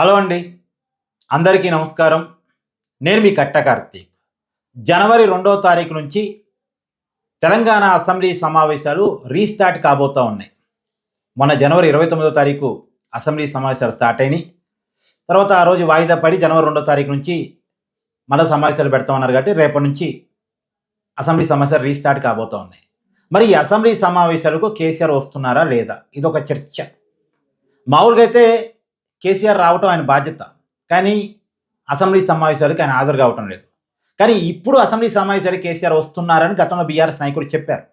Hello అండి. అందరికీ నమస్కారం. నేను మీ కట్ట కార్తీక్. జనవరి రెండో తారీఖు నుంచి తెలంగాణ అసెంబ్లీ సమావేశాలు రీస్టార్ట్ కాబోతూ ఉన్నాయి. మొన్న జనవరి ఇరవై తొమ్మిదో తారీఖు అసెంబ్లీ సమావేశాలు స్టార్ట్ అయినాయి. తర్వాత ఆ రోజు వాయిదా పడి జనవరి రెండో తారీఖు నుంచి మళ్ళీ సమావేశాలు పెడతామన్నారు కాబట్టి రేపటి నుంచి అసెంబ్లీ సమావేశాలు రీస్టార్ట్ కాబోతూ ఉన్నాయి. మరి ఈ అసెంబ్లీ సమావేశాలకు కేసీఆర్ వస్తున్నారా లేదా? ఇది ఒక చర్చ. మామూలుగా అయితే కేసీఆర్ రావటం ఆయన బాధ్యత. కానీ అసెంబ్లీ సమావేశాలకు ఆయన హాజరు కావటం లేదు. కానీ ఇప్పుడు అసెంబ్లీ సమావేశాలకు కేసీఆర్ వస్తున్నారని గతంలో బీఆర్ఎస్ నాయకుడు చెప్పారు.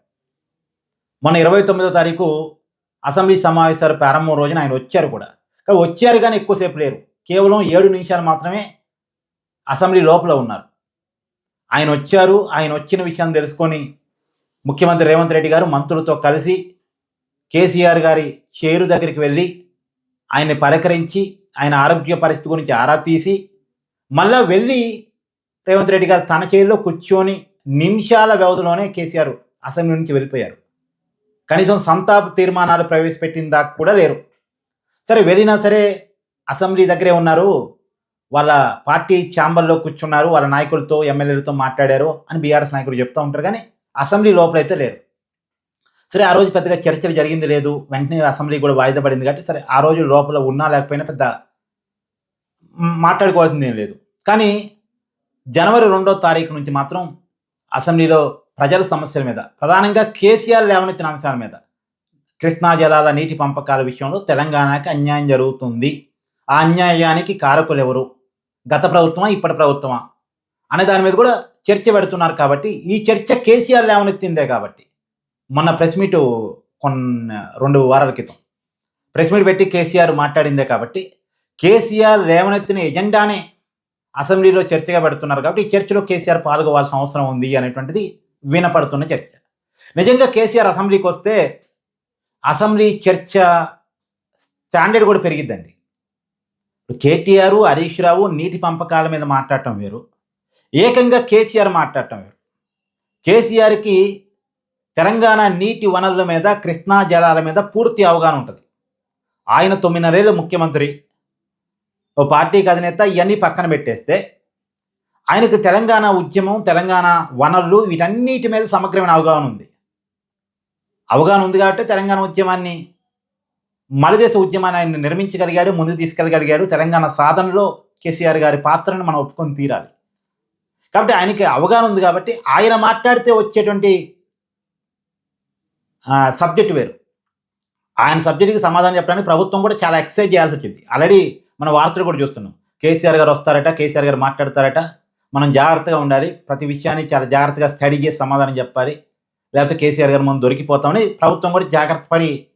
మొన్న ఇరవై తొమ్మిదో తారీఖు అసెంబ్లీ సమావేశాలు ప్రారంభం రోజున ఆయన వచ్చారు కూడా. కానీ వచ్చారు కానీ ఎక్కువసేపు లేరు. కేవలం ఏడు నిమిషాలు మాత్రమే అసెంబ్లీ లోపల ఉన్నారు. ఆయన వచ్చారు ఆయన వచ్చిన విషయాన్ని తెలుసుకొని ముఖ్యమంత్రి రేవంత్ రెడ్డి గారు మంత్రులతో కలిసి కేసీఆర్ గారి చేరు దగ్గరికి వెళ్ళి ఆయన్ని పలకరించి ఆయన ఆరోగ్య పరిస్థితి గురించి ఆరా తీసి మళ్ళా వెళ్ళి రేవంత్ రెడ్డి గారు తన చేతిలో కూర్చొని నిమిషాల వ్యవధిలోనే కేసీఆర్ అసెంబ్లీ నుంచి వెళ్ళిపోయారు. కనీసం సంతాప తీర్మానాలు ప్రవేశపెట్టిన దాకా కూడా లేరు. సరే వెళ్ళినా సరే అసెంబ్లీ దగ్గరే ఉన్నారు. వాళ్ళ పార్టీ ఛాంబర్లో కూర్చున్నారు. వాళ్ళ నాయకులతో ఎమ్మెల్యేలతో మాట్లాడారు అని బీఆర్ఎస్ నాయకులు చెప్తూ ఉంటారు. కానీ అసెంబ్లీ లోపలైతే లేరు. సరే ఆ రోజు పెద్దగా చర్చలు జరిగింది లేదు. వెంటనే అసెంబ్లీ కూడా వాయిదా పడింది కాబట్టి సరే ఆ రోజు లోపల ఉన్నా లేకపోయినా పెద్ద మాట్లాడుకోవాల్సింది ఏం లేదు. కానీ జనవరి రెండో తారీఖు నుంచి మాత్రం అసెంబ్లీలో ప్రజల సమస్యల మీద ప్రధానంగా కేసీఆర్ లేవనెత్తిన అంశాల మీద కృష్ణా జలాల నీటి పంపకాల విషయంలో తెలంగాణకి అన్యాయం జరుగుతుంది. ఆ అన్యాయానికి కారకులు ఎవరు? గత ప్రభుత్వమా ఇప్పటి ప్రభుత్వమా? అనే దాని మీద కూడా చర్చ పెడుతున్నారు కాబట్టి ఈ చర్చ కేసీఆర్ లేవనెత్తిందే కాబట్టి మొన్న ప్రెస్ మీట్ కొన్న రెండు వారాల క్రితం. ప్రెస్ మీట్ పెట్టి కేసీఆర్ మాట్లాడిందే కాబట్టి కేసీఆర్ రేవనెత్తిన ఎజెండానే అసెంబ్లీలో చర్చగా పెడుతున్నారు కాబట్టి ఈ చర్చలో కేసీఆర్ పాల్గొవాల్సిన అవసరం ఉంది అనేటువంటిది వినపడుతున్న చర్చ. నిజంగా కేసీఆర్ అసెంబ్లీకి వస్తే అసెంబ్లీ చర్చ స్టాండర్డ్ కూడా పెరిగిద్దండి. ఇప్పుడు కేటీఆర్ హరీష్ రావు నీటి పంపకాల మీద మాట్లాడటం వేరు. ఏకంగా కేసీఆర్ మాట్లాడటం వేరు. కేసీఆర్కి తెలంగాణ నీటి వనరుల మీద కృష్ణా జలాల మీద పూర్తి అవగాహన ఉంటుంది. ఆయన తొమ్మిదిన్నరేళ్ళు ముఖ్యమంత్రి. ఓ పార్టీకి అధినేత ఇవన్నీ పక్కన పెట్టేస్తే ఆయనకు తెలంగాణ ఉద్యమం తెలంగాణ వనరులు వీటన్నిటి మీద సమగ్రమైన అవగాహన ఉంది. అవగాహన ఉంది కాబట్టి తెలంగాణ ఉద్యమాన్ని మలదేశ ఉద్యమాన్ని ఆయన నిర్మించగలిగాడు ముందుకు తీసుకెళ్ళగలిగాడు. తెలంగాణ సాధనలో కేసీఆర్ గారి పాత్రను మనం ఒప్పుకొని తీరాలి. కాబట్టి ఆయనకి అవగాహన ఉంది కాబట్టి ఆయన మాట్లాడితే వచ్చేటువంటి సబ్జెక్ట్ వేరు. ఆయన సబ్జెక్ట్కి సమాధానం చెప్పడానికి ప్రభుత్వం కూడా చాలా ఎక్సైజ్ చేయాల్సి వచ్చింది. ఆల్రెడీ మన వార్తలు కూడా చూస్తున్నాం. కేసీఆర్ గారు వస్తారట కేసీఆర్ గారు మాట్లాడతారట. మనం జాగ్రత్తగా ఉండాలి. ప్రతి విషయాన్ని చాలా జాగ్రత్తగా స్టడీ చేసి సమాధానం చెప్పాలి. లేకపోతే కేసీఆర్ గారు మనం దొరికిపోతామని ప్రభుత్వం కూడా జాగ్రత్త పడి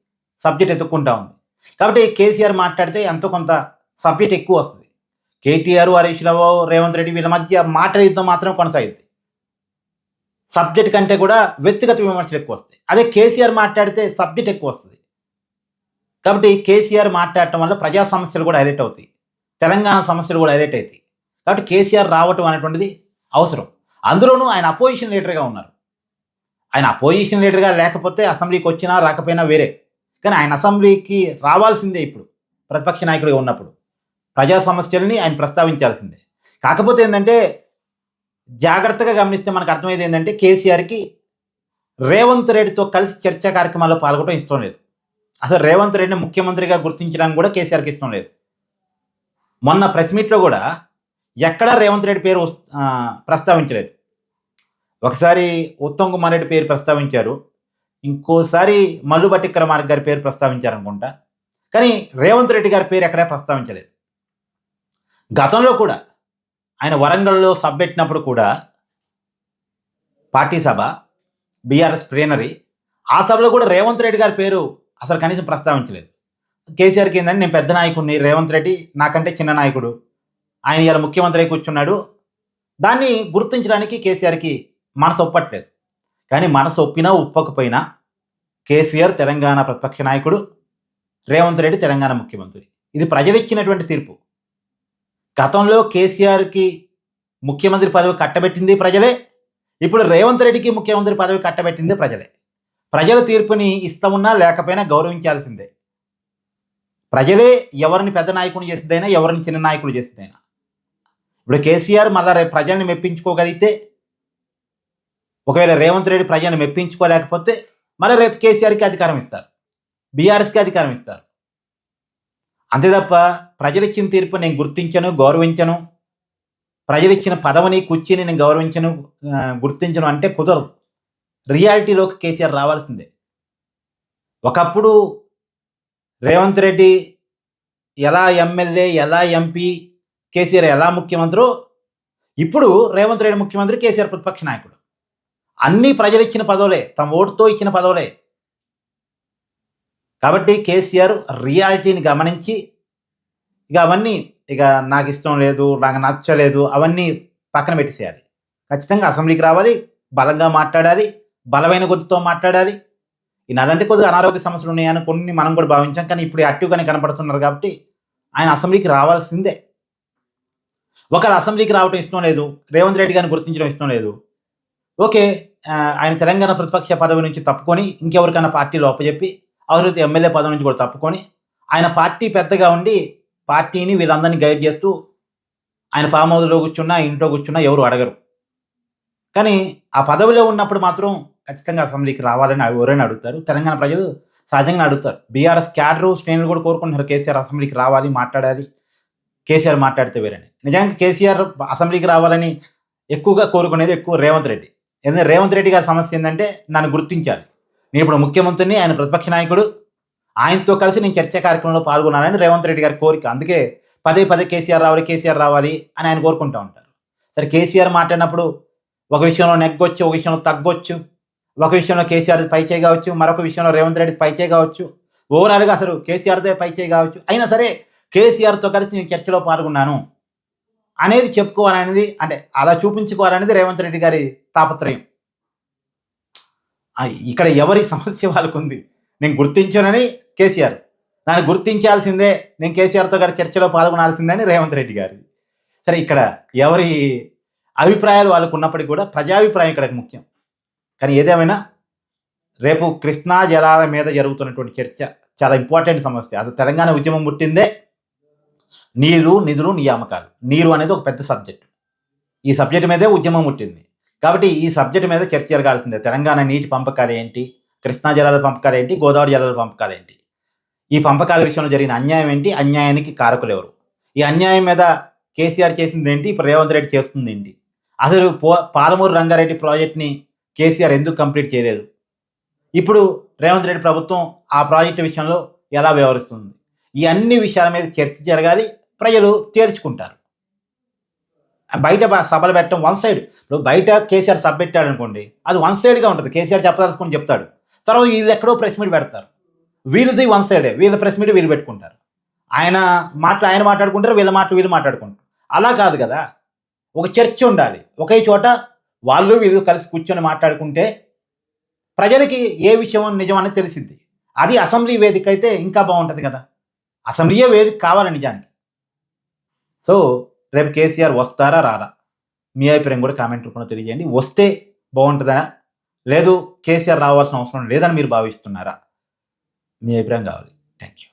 సబ్జెక్ట్ ఎత్తుక్కుంటా ఉంది. కాబట్టి కేసీఆర్ మాట్లాడితే ఎంతో కొంత సబ్జెక్ట్ ఎక్కువ వస్తుంది. కేటీఆర్ హరీష్ రావు రేవంత్ రెడ్డి వీళ్ళ మధ్య మాట యుద్ధం మాత్రం కొనసాగింది సబ్జెక్ట్ కంటే కూడా వ్యక్తిగత విమర్శలు ఎక్కువ వస్తాయి. అదే కేసీఆర్ మాట్లాడితే సబ్జెక్ట్ ఎక్కువ వస్తుంది. కాబట్టి కేసీఆర్ మాట్లాడటం వల్ల ప్రజా సమస్యలు కూడా హైలైట్ అవుతాయి. తెలంగాణ సమస్యలు కూడా హైలైట్ అవుతాయి. కాబట్టి కేసీఆర్ రావటం అనేటువంటిది అవసరం. అందులోనూ ఆయన అపోజిషన్ లీడర్గా ఉన్నారు. ఆయన అపోజిషన్ లీడర్గా లేకపోతే అసెంబ్లీకి వచ్చినా రాకపోయినా వేరే. కానీ ఆయన అసెంబ్లీకి రావాల్సిందే ఇప్పుడు. ప్రతిపక్ష నాయకుడిగా ఉన్నప్పుడు. ప్రజా సమస్యలని ఆయన ప్రస్తావించాల్సిందే. కాకపోతే ఏంటంటే జాగ్రత్తగా గమనిస్తే మనకు అర్థమయ్యేది ఏంటంటే కేసీఆర్కి రేవంత్ రెడ్డితో కలిసి చర్చా కార్యక్రమాల్లో పాల్గొనడం ఇష్టం లేదు. అసలు రేవంత్ రెడ్డిని ముఖ్యమంత్రిగా గుర్తించడానికి కూడా కేసీఆర్కి ఇష్టం లేదు. మొన్న ప్రెస్ మీట్లో కూడా ఎక్కడా రేవంత్ రెడ్డి పేరు ప్రస్తావించలేదు. ఒకసారి ఉత్తమ్ కుమార్ రెడ్డి పేరు ప్రస్తావించారు. ఇంకోసారి మల్లు భట్టి గారి పేరు ప్రస్తావించారు అనుకుంటా కానీ రేవంత్ రెడ్డి గారి పేరు ఎక్కడా ప్రస్తావించలేదు. గతంలో కూడా ఆయన వరంగల్లో సభ పెట్టినప్పుడు కూడా పార్టీ సభ బీఆర్ఎస్ ప్లేనరీ ఆ సభలో కూడా రేవంత్ రెడ్డి గారి పేరు అసలు కనీసం ప్రస్తావించలేదు. కేసీఆర్కి ఏంటంటే నేను పెద్ద నాయకుడిని రేవంత్ రెడ్డి నాకంటే చిన్న నాయకుడు. ఆయన ఇలా ముఖ్యమంత్రి అయి కూర్చున్నాడు. దాన్ని గుర్తించడానికి కేసీఆర్కి మనసు ఒప్పట్లేదు. కానీ మనసు ఒప్పినా ఒప్పకపోయినా కేసీఆర్ తెలంగాణ ప్రతిపక్ష నాయకుడు రేవంత్ రెడ్డి తెలంగాణ ముఖ్యమంత్రి. ఇది ప్రజలిచ్చినటువంటి తీర్పు. గతంలో కేసీఆర్కి ముఖ్యమంత్రి పదవి కట్టబెట్టింది ప్రజలే. ఇప్పుడు రేవంత్ రెడ్డికి ముఖ్యమంత్రి పదవి కట్టబెట్టింది ప్రజలే. ప్రజల తీర్పుని ఇస్తమున్నా లేకపోయినా గౌరవించాల్సిందే. ప్రజలే ఎవరిని పెద్ద నాయకుని చేసిందైనా ఎవరిని చిన్న నాయకులు చేసిందైనా ఇప్పుడు కేసీఆర్ మళ్ళీ రేపు ప్రజల్ని మెప్పించుకోగలిగితే ఒకవేళ రేవంత్ రెడ్డి ప్రజల్ని మెప్పించుకోలేకపోతే మళ్ళీ రేపు కేసీఆర్కి అధికారం ఇస్తారు. బీఆర్ఎస్కి అధికారం ఇస్తారు. అంతే తప్ప ప్రజలిచ్చిన తీర్పు నేను గుర్తించను గౌరవించను. ప్రజలిచ్చిన పదవిని కుర్చీని నేను గౌరవించను గుర్తించను అంటే కుదరదు. రియాలిటీలోకి కేసీఆర్ రావాల్సిందే. ఒకప్పుడు రేవంత్ రెడ్డి ఎలా ఎమ్మెల్యే ఎలా ఎంపీ కేసీఆర్ ఎలా ముఖ్యమంత్రో ఇప్పుడు రేవంత్ రెడ్డి ముఖ్యమంత్రి కేసీఆర్ ప్రతిపక్ష నాయకుడు. అన్ని ప్రజలు ఇచ్చిన పదవులే తమ ఓటుతో ఇచ్చిన పదవులే. కాబట్టి కేసీఆర్ రియాలిటీని గమనించి ఇక అవన్నీ ఇక నాకు ఇష్టం లేదు నాకు నచ్చలేదు అవన్నీ పక్కన పెట్టేసేయాలి. ఖచ్చితంగా అసెంబ్లీకి రావాలి బలంగా మాట్లాడాలి బలమైన గొంతుతో మాట్లాడాలి. ఈ అలాంటి కొద్దిగా అనారోగ్య సమస్యలు ఉన్నాయని కొన్ని మనం కూడా భావించాం కానీ ఇప్పుడు యాక్టివ్గానే కనపడుతున్నారు కాబట్టి ఆయన అసెంబ్లీకి రావాల్సిందే. ఒకరు అసెంబ్లీకి రావడం ఇష్టం లేదు రేవంత్ రెడ్డి గారిని గుర్తించడం ఇష్టం లేదు ఓకే ఆయన తెలంగాణ ప్రతిపక్ష పదవి నుంచి తప్పుకొని ఇంకెవరికైనా పార్టీలో అప్పచెప్పి అవసరమైతే ఎమ్మెల్యే పదవి నుంచి కూడా తప్పుకొని ఆయన పార్టీ పెద్దగా ఉండి పార్టీని వీళ్ళందరినీ గైడ్ చేస్తూ ఆయన పామౌదిలో కూర్చున్నా ఇంట్లో కూర్చున్నా ఎవరు అడగరు. కానీ ఆ పదవిలో ఉన్నప్పుడు మాత్రం ఖచ్చితంగా అసెంబ్లీకి రావాలని ఎవరైనా అడుగుతారు. తెలంగాణ ప్రజలు సహజంగా అడుగుతారు. బీఆర్ఎస్ క్యాడరు శ్రేణులు కూడా కోరుకుంటున్నారు కేసీఆర్ అసెంబ్లీకి రావాలి మాట్లాడాలి. కేసీఆర్ మాట్లాడితే వేరని. నిజానికి కేసీఆర్ అసెంబ్లీకి రావాలని ఎక్కువగా కోరుకునేది ఎక్కువ రేవంత్ రెడ్డి. ఎందుకంటే రేవంత్ రెడ్డి గారి సమస్య ఏంటంటే నన్ను గుర్తించాలి. నేను ఇప్పుడు ముఖ్యమంత్రిని ఆయన ప్రతిపక్ష నాయకుడు ఆయనతో కలిసి నేను చర్చా కార్యక్రమంలో పాల్గొనాలని రేవంత్ రెడ్డి గారి కోరిక. అందుకే పదే పదే కేసీఆర్ రావాలి కేసీఆర్ రావాలి అని ఆయన కోరుకుంటూ ఉంటారు. సరే కేసీఆర్ మాట్లాడినప్పుడు ఒక విషయంలో నెగ్గొచ్చు ఒక విషయంలో తగ్గొచ్చు ఒక విషయంలో కేసీఆర్ పై చేయి కావచ్చు మరొక విషయంలో రేవంత్ రెడ్డి పై చేయి కావచ్చు ఓవరాల్గా అసలు కేసీఆర్దే పై చేయి కావచ్చు. అయినా సరే కేసీఆర్తో కలిసి నేను చర్చలో పాల్గొన్నాను అనేది చెప్పుకోవాలనేది అంటే అలా చూపించుకోవాలనేది రేవంత్ రెడ్డి గారి తాపత్రయం. ఇక్కడ ఎవరి సమస్య వాళ్ళకు ఉంది నేను గుర్తించానని కేసీఆర్. నన్ను గుర్తించాల్సిందే నేను కేసీఆర్తో గారి చర్చలో పాల్గొనాల్సిందే అని రేవంత్ రెడ్డి గారి. సరే ఇక్కడ ఎవరి అభిప్రాయాలు వాళ్ళకు ఉన్నప్పటికీ కూడా ప్రజాభిప్రాయం ఇక్కడ ముఖ్యం. కానీ ఏదేమైనా రేపు కృష్ణా జలాల మీద జరుగుతున్నటువంటి చర్చ చాలా ఇంపార్టెంట్ సమస్య. అది తెలంగాణ ఉద్యమం పుట్టిందే నీరు నిధులు నియామకాలు. నీరు అనేది ఒక పెద్ద సబ్జెక్ట్. ఈ సబ్జెక్ట్ మీదే ఉద్యమం పుట్టింది. కాబట్టి ఈ సబ్జెక్ట్ మీద చర్చ జరగాల్సిందే. తెలంగాణ నీటి పంపకాలు ఏంటి? కృష్ణా జలాల పంపకాలు ఏంటి? గోదావరి జలాల పంపకాలు ఏంటి? ఈ పంపకాల విషయంలో జరిగిన అన్యాయం ఏంటి? అన్యాయానికి కారకులు ఎవరు? ఈ అన్యాయం మీద కేసీఆర్ చేసింది ఏంటి? ఇప్పుడు రేవంత్ రెడ్డి చేస్తుంది ఏంటి? అసలు పో పాలమూరు రంగారెడ్డి ప్రాజెక్ట్ని కేసీఆర్ ఎందుకు కంప్లీట్ చేయలేదు? ఇప్పుడు రేవంత్ రెడ్డి ప్రభుత్వం ఆ ప్రాజెక్టు విషయంలో ఎలా వ్యవహరిస్తుంది? ఈ అన్ని విషయాల మీద చర్చ జరగాలి. ప్రజలు తేల్చుకుంటారు. బయట సభలు పెట్టడం వన్ సైడ్ ఇప్పుడు బయట కేసీఆర్ సభ పెట్టాడు అనుకోండి అది వన్ సైడ్గా ఉంటుంది. కేసీఆర్ చెప్పదలుచుకొని చెప్తాడు. తర్వాత వీళ్ళు ఎక్కడో ప్రెస్ మీట్ పెడతారు. వీళ్ళది వన్ సైడే వీళ్ళ ప్రెస్ మీట్ వీళ్ళు పెట్టుకుంటారు. ఆయన మాటలు ఆయన మాట్లాడుకుంటారు వీళ్ళ మాటలు వీళ్ళు మాట్లాడుకుంటారు. అలా కాదు కదా. ఒక చర్చ ఉండాలి. ఒకే చోట వాళ్ళు వీళ్ళు కలిసి కూర్చొని మాట్లాడుకుంటే ప్రజలకి ఏ విషయం నిజం అనేది తెలిసింది. అది అసెంబ్లీ వేదిక అయితే ఇంకా బాగుంటుంది కదా. అసెంబ్లీయే వేదిక కావాలి నిజానికి. సో రేపు కేసీఆర్ వస్తారా రారా? మీ అభిప్రాయం కూడా కామెంట్ రూపంలో తెలియజేయండి. వస్తే బాగుంటుందా? లేదు కేసీఆర్ రావాల్సిన అవసరం లేదని మీరు భావిస్తున్నారా? మీ అభిప్రాయం కావాలి. Thank you